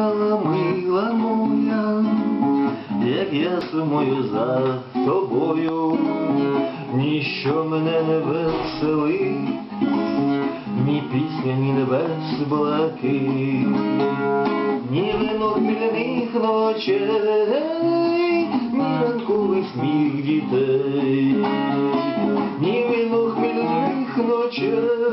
знала, мила моя, як я сумую за тобою, ніщо мене не веселить, ні пісня, ні небес блаки, ні винок пільних ночей, ні ранковий сміх дітей, ні винок пільних ночей.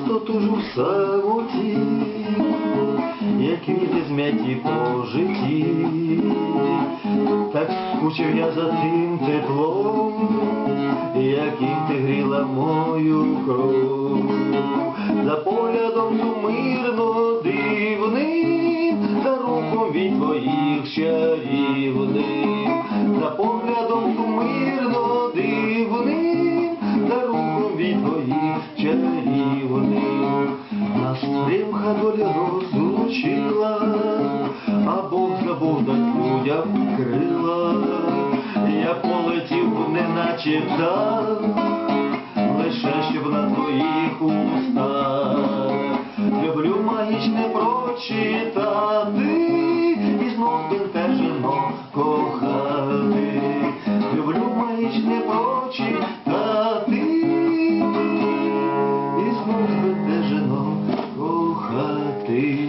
Просто тужу в самоті, як квіти зм'яті по житті, так скучив я за тим теплом, яким ти гріла мою кров, за поглядом сумирно дивним, за рухом від твоїх чарівним, за поглядом доля розлучила, а Бог забув дать людям крила. Я полетів, неначе птах, лише щоб на твоїх устах. Люблю магічне прочитати, Ты